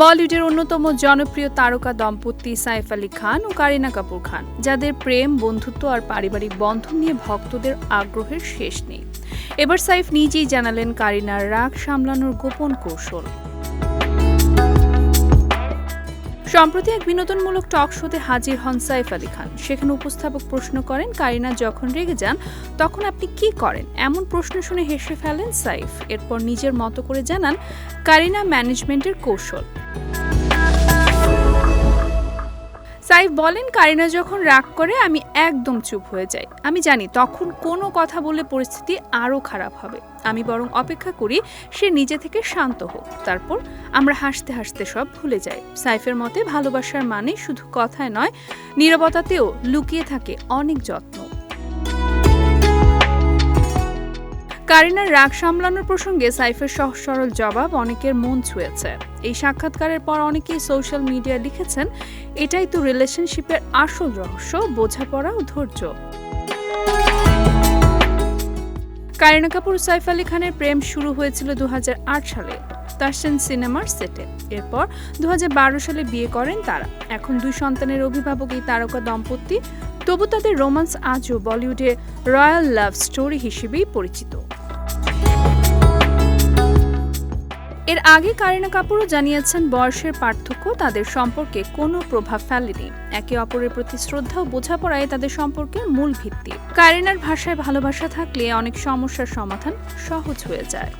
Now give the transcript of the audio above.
বলিউডের অন্যতম জনপ্রিয় তারকা দম্পতি সাইফ আলী খান ও কারিনা কাপুর খান, যাদের প্রেম, বন্ধুত্ব আর পারিবারিক বন্ধন নিয়ে ভক্তদের আগ্রহের শেষ নেই। এবার সাইফ নিজেই জানালেন কারিনার রাগ সামলানোর গোপন কৌশল। সম্প্রতি এক বিনোদনমূলক টক শোতে হাজির হন সাইফ আলী খান। সেখানে উপস্থাপক প্রশ্ন করেন, কারিনা, যখন রেগে যান, তখন আপনি কি করেন? এমন প্রশ্ন শুনে হেসে ফেলেন সাইফ। এরপর নিজের মতো করে জানান, কারিনা ম্যানেজমেন্টের কৌশল। সাইফ বলেন, কারিনা যখন রাগ করে, আমি একদম চুপ হয়ে যাই। আমি জানি তখন কোনো কথা বলে পরিস্থিতি আরও খারাপ হবে। আমি বরং অপেক্ষা করি সে নিজে থেকে শান্ত হোক। তারপর আমরা হাসতে হাসতে সব ভুলে যাই। সাইফের মতে ভালোবাসার মানে শুধু কথায় নয়, নিরবতাতেও লুকিয়ে থাকে অনেক যত্ন। কারিনার রাগ সামলানোর প্রসঙ্গে সাইফের সহজ সরল জবাব অনেকের মন ছুঁয়েছে। এই সাক্ষাৎকারের পর অনেকেই সোশ্যাল মিডিয়ায় লিখেছেন, এটাই তো রিলেশনশিপের আসল রহস্য, বোঝাপড়া ও ধৈর্য। কারিনা কাপুর, সাইফ আলী খানের প্রেম শুরু হয়েছিল দু হাজার আট সালে তাসেন সিনেমার সেটে। এরপর দু হাজার বারো সালে বিয়ে করেন তারা। এখন দুই সন্তানের অভিভাবক এই তারকা দম্পতি। তবু তাদের রোমান্স আজও বলিউডে রয়্যাল লাভ স্টোরি হিসেবেই পরিচিত। এর আগে কারিনা কাপুরও জানিয়েছেন, বয়সের পার্থক্য তাদের সম্পর্কে কোনো প্রভাব ফেলেনি। একে অপরের প্রতি শ্রদ্ধা ও বোঝাপড়াই তাদের সম্পর্কের মূল ভিত্তি। কারিনার ভাষায় ভালোবাসা থাকলে অনেক সমস্যার সমাধান সহজ হয়ে যায়।